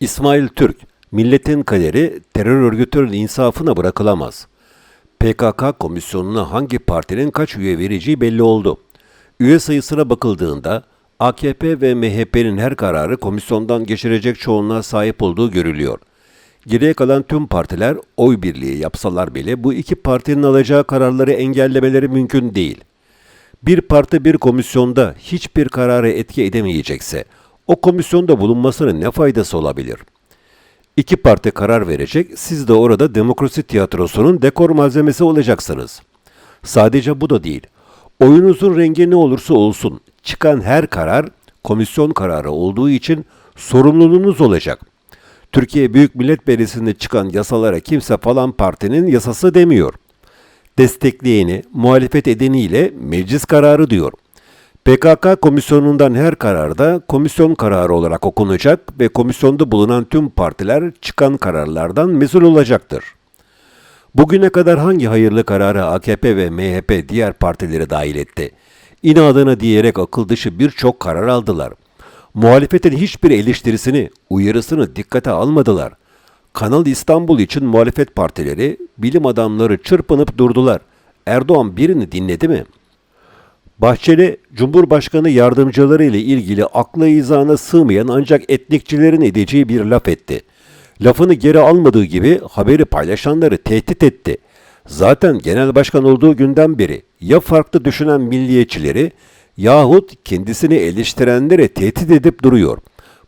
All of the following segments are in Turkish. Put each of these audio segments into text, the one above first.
İsmail Türk, milletin kaderi terör örgütünün insafına bırakılamaz. PKK komisyonuna hangi partinin kaç üye vereceği belli oldu. Üye sayısına bakıldığında AKP ve MHP'nin her kararı komisyondan geçirecek çoğunluğa sahip olduğu görülüyor. Geriye kalan tüm partiler oy birliği yapsalar bile bu iki partinin alacağı kararları engellemeleri mümkün değil. Bir parti bir komisyonda hiçbir kararı etki edemeyecekse o komisyonda bulunmasının ne faydası olabilir? İki parti karar verecek, siz de orada demokrasi tiyatrosunun dekor malzemesi olacaksınız. Sadece bu da değil. Oyunuzun rengi ne olursa olsun, çıkan her karar komisyon kararı olduğu için sorumluluğunuz olacak. Türkiye Büyük Millet Meclisi'nde çıkan yasalara kimse falan partinin yasası demiyor. Destekleyeni, muhalefet edeniyle meclis kararı diyor. PKK komisyonundan her kararda komisyon kararı olarak okunacak ve komisyonda bulunan tüm partiler çıkan kararlardan mesul olacaktır. Bugüne kadar hangi hayırlı kararı AKP ve MHP diğer partileri dahil etti? İnadına diyerek akıl dışı birçok karar aldılar. Muhalefetin hiçbir eleştirisini, uyarısını dikkate almadılar. Kanal İstanbul için muhalefet partileri, bilim adamları çırpınıp durdular. Erdoğan birini dinledi mi? Bahçeli, Cumhurbaşkanı yardımcıları ile ilgili akla izana sığmayan ancak etnikçilerin edeceği bir laf etti. Lafını geri almadığı gibi haberi paylaşanları tehdit etti. Zaten genel başkan olduğu günden beri ya farklı düşünen milliyetçileri yahut kendisini eleştirenlere tehdit edip duruyor.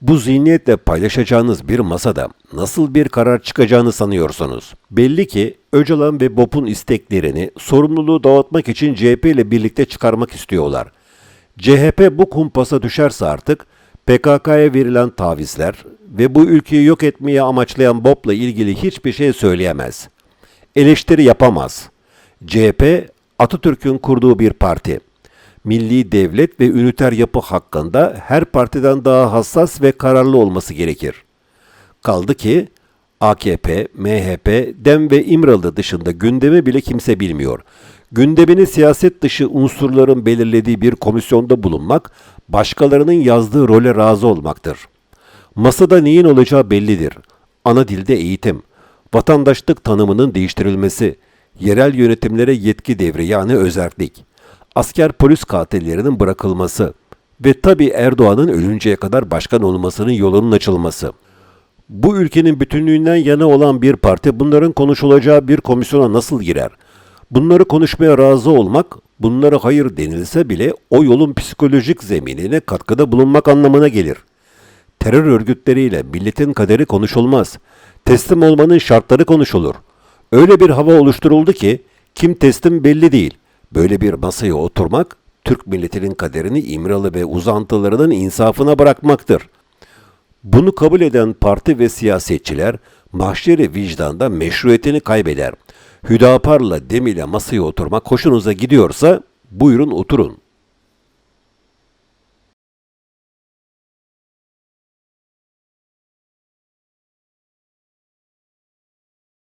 Bu zihniyetle paylaşacağınız bir masada nasıl bir karar çıkacağını sanıyorsunuz? Belli ki Öcalan ve BOP'un isteklerini sorumluluğu dağıtmak için CHP ile birlikte çıkarmak istiyorlar. CHP bu kumpasa düşerse artık PKK'ya verilen tavizler ve bu ülkeyi yok etmeye amaçlayan BOP'la ilgili hiçbir şey söyleyemez. Eleştiri yapamaz. CHP Atatürk'ün kurduğu bir parti milli devlet ve üniter yapı hakkında her partiden daha hassas ve kararlı olması gerekir. Kaldı ki AKP, MHP, DEM ve İmralı dışında gündemi bile kimse bilmiyor. Gündemini siyaset dışı unsurların belirlediği bir komisyonda bulunmak, başkalarının yazdığı role razı olmaktır. Masada neyin olacağı bellidir. Ana dilde eğitim, vatandaşlık tanımının değiştirilmesi, yerel yönetimlere yetki devri yani özerklik, asker polis katillerinin bırakılması ve tabi Erdoğan'ın ölünceye kadar başkan olmasının yolunun açılması. Bu ülkenin bütünlüğünden yana olan bir parti bunların konuşulacağı bir komisyona nasıl girer? Bunları konuşmaya razı olmak, bunlara hayır denilse bile o yolun psikolojik zeminine katkıda bulunmak anlamına gelir. Terör örgütleriyle milletin kaderi konuşulmaz. Teslim olmanın şartları konuşulur. Öyle bir hava oluşturuldu ki kim teslim belli değil. Böyle bir masaya oturmak, Türk milletinin kaderini İmralı ve uzantılarının insafına bırakmaktır. Bunu kabul eden parti ve siyasetçiler mahşeri vicdanda meşruiyetini kaybeder. Hüdapar'la Demir'le masaya oturmak hoşunuza gidiyorsa buyurun oturun.